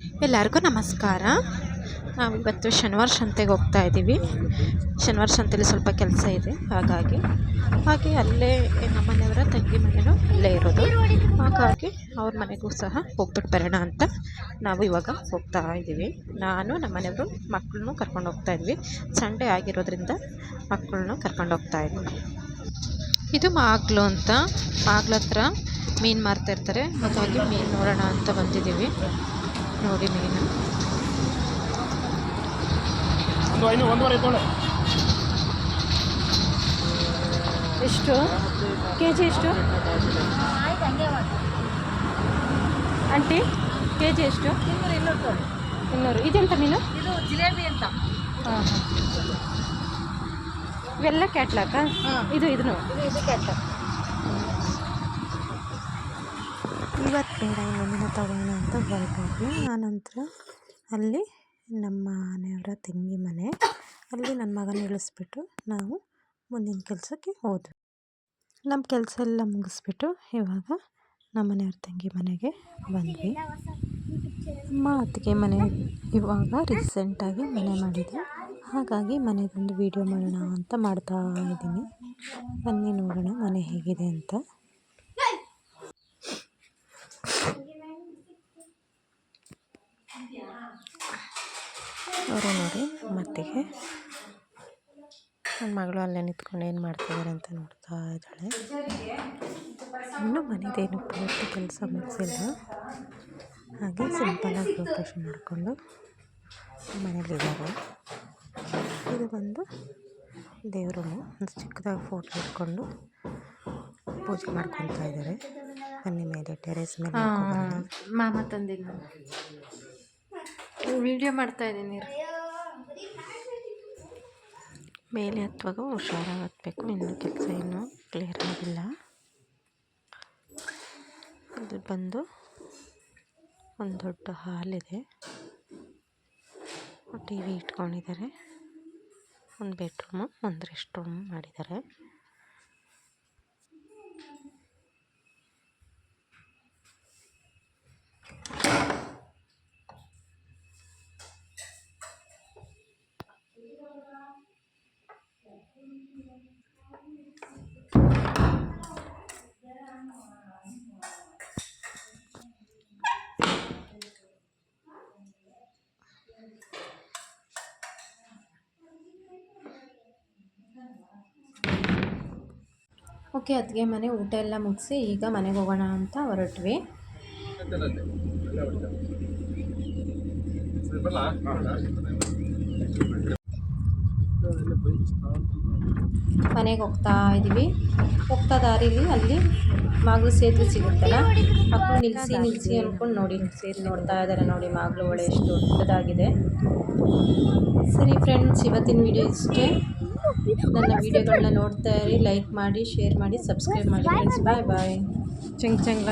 ಎಲ್ಲರಿಗೂ ನಮಸ್ಕಾರ. ನಾವು ಇವತ್ತು ಶನಿವಾರ ಸಂತೆಗೆ ಹೋಗ್ತಾ ಇದ್ದೀವಿ ಶನಿವಾರ ಸಂತೆಲಿ ಸ್ವಲ್ಪ ಕೆಲಸ ಇದೆ, ಹಾಗಾಗಿ. ಹಾಗೆ ಅಲ್ಲೇ ನಮ್ಮ ಮನೆಯವರ ತಂಗಿ ಮನೆಯೂ ಅಲ್ಲೇ ಇರೋದು. ಹಾಗಾಗಿ ಅವ್ರ ಮನೆಗೂ ಸಹ ಹೋಗ್ಬಿಟ್ಟು ಬರೋಣ ಅಂತ ನಾವು ಇವಾಗ ಹೋಗ್ತಾ ಇದ್ದೀವಿ ನಾನು, ನಮ್ಮ ಮನೆಯವರು ಮಕ್ಕಳನ್ನೂ ಕರ್ಕೊಂಡು ಹೋಗ್ತಾ ಇದ್ವಿ. ಸಂಡೇ ಆಗಿರೋದ್ರಿಂದ ಮಕ್ಕಳನ್ನೂ ಕರ್ಕೊಂಡು ಹೋಗ್ತಾ ಇದ್ವಿ. ಇದು ಮಾಗ್ಲು ಅಂತ. ಮಾಗ್ಲ ಹತ್ರ ಮೀನು ಮಾರ್ತಾ ಇರ್ತಾರೆ. ಹಾಗಾಗಿ ಮೀನು ನೋಡೋಣ ಅಂತ ಬಂದಿದ್ದೀವಿ. ನೋಡಿ ಮೀನು. ಒಂದು ಐನೂರು ಒಂದೂವರೆ ತೊಳೆ. ಎಷ್ಟು? ಕೆ ಜಿ ಎಷ್ಟು? ಆಂಟಿ ಕೆ ಜಿ ಎಷ್ಟು? ಇನ್ನೂರು ಇನ್ನೂರು ತೊಗೊಳ್ಳಿ ಇನ್ನೂರು. ಇದೆಂತ ಮೀನು? ಇದು ಜಿಲೇಬಿ ಅಂತ. ಹಾಂ ಹಾಂ. ಇವೆಲ್ಲ ಕ್ಯಾಟ್ಲಾಕ? ಹಾಂ. ಇದು ಇದನ್ನು? ಇದು ಇದು ಇವತ್ತು ಬೇಡ ಇನ್ನೊಂದಿನ ತಗೋಣ ಅಂತ ಹೊರಟೋದ್ವಿ ಆನಂತರ ಅಲ್ಲಿ ನಮ್ಮ ಮನೆಯವರ ತಂಗಿ ಮನೆ, ಅಲ್ಲಿ ನನ್ನ ಮಗನ ಇಳಿಸ್ಬಿಟ್ಟು ನಾವು ಮುಂದಿನ ಕೆಲಸಕ್ಕೆ ಹೋದ್ವಿ. ನಮ್ಮ ಕೆಲಸ ಎಲ್ಲ ಮುಗಿಸ್ಬಿಟ್ಟು ಇವಾಗ ನಮ್ಮ ಮನೆಯವ್ರ ತಂಗಿ ಮನೆಗೆ ಬಂದ್ವಿ. ಅಮ್ಮ ಅತ್ತಿಗೆ ಮನೆ ಇವಾಗ ರೀಸೆಂಟಾಗಿ ಮನೆ ಮಾಡಿದ್ವಿ. ಹಾಗಾಗಿ ಮನೆಗೊಂದು ವೀಡಿಯೋ ಮಾಡೋಣ ಅಂತ ಮಾಡ್ತಾ ಇದ್ದೀನಿ. ಬನ್ನಿ ನೋಡೋಣ ಮನೆ ಹೇಗಿದೆ ಅಂತ. ಅವರು ನೋಡಿ ಮತ್ತಿಗೆ ನನ್ನ ಮಗಳು ಅಲ್ಲೇ ನಿಂತ್ಕೊಂಡು ಏನು ಮಾಡ್ತಿದ್ದಾರೆ ಅಂತ ನೋಡ್ತಾ ಇದ್ದಾಳೆ. ಇನ್ನೂ ಮನೇದೇನು ಪೂರ್ತಿ ಕೆಲಸ ಮುಗಿಸಿಲ್ಲ. ಹಾಗೆ ಸಿಂಪಲಾಗಿ ಡೆಕೋರೇಷನ್ ಮಾಡಿಕೊಂಡು ಮನೇಲಿದ್ದಾರೆ ಇದು ಬಂದು ದೇವರು ಒಂದು ಚಿಕ್ಕದಾಗಿ ಫೋಟೋ ಇಟ್ಕೊಂಡು ಪೂಜೆ ಮಾಡ್ಕೊತಾ ಇದ್ದಾರೆ. ಮನೆ ಮೇಲೆ ಟೆರೇಸ್ ಮೇಲೆ. ಮಾಮ ತಂದಿದ್ದು. ವಿಡಿಯೋ ಮಾಡ್ತಾ ಇದ್ದೀನಿ ಮೇಲೆ ಹತ್ತುವಾಗ ಹುಷಾರಾಗಿ ಹತ್ತಬೇಕು ಇನ್ನೂ ಕೆಲಸ ಇನ್ನೂ ಕ್ಲಿಯರ್ ಆಗಿಲ್ಲ. ಇಲ್ಲಿ ಬಂದು ಒಂದು ದೊಡ್ಡ ಹಾಲಿದೆ ಟಿ ವಿ ಇಟ್ಕೊಂಡಿದ್ದಾರೆ. ಒಂದು ಬೆಡ್ರೂಮು ಒಂದು ರೆಸ್ಟ್ ರೂಮ್ ಮಾಡಿದ್ದಾರೆ. ಓಕೆ, ಅತ್ತಿಗೆ ಮನೆ ಊಟ ಎಲ್ಲ ಮುಗಿಸಿ ಈಗ ಮನೆಗೆ ಹೋಗೋಣ ಅಂತ ಹೊರಟ್ವಿ. ಮನೆಗೆ ಹೋಗ್ತಾ ಇದ್ದೀವಿ. ಹೋಗ್ತಾ ದಾರಿಲಿ ಅಲ್ಲಿ ಮಾಗಲು ಸೇತುವೆ ಸಿಗುತ್ತಲ್ಲ ಅಕ್ಕ ನಿಲ್ಲಿಸಿ ನಿಲ್ಲಿಸಿ ಅಂದ್ಕೊಂಡು ನೋಡಿ, ಸೇರಿ ನೋಡ್ತಾ ಇದ್ದಾರೆ ನೋಡಿ ಮಾಗಲು ಒಳ್ಳೆ ಎಷ್ಟು ದೊಡ್ಡದಾಗಿದೆ. ಸರಿ ಫ್ರೆಂಡ್ಸ್ ಇವತ್ತಿನ ವಿಡಿಯೋ ಇಷ್ಟೇ. ನನ್ನ ವಿಡಿಯೋಗಳನ್ನ ನೋಡ್ತಾ ಇರಿ ಲೈಕ್ ಮಾಡಿ ಶೇರ್ ಮಾಡಿ ಸಬ್ಸ್ಕ್ರೈಬ್ ಮಾಡಿ ಫ್ರೆಂಡ್ಸ್ ಬಾಯ್ ಬಾಯ್ ಚಂಗ್ ಚಂಗ್.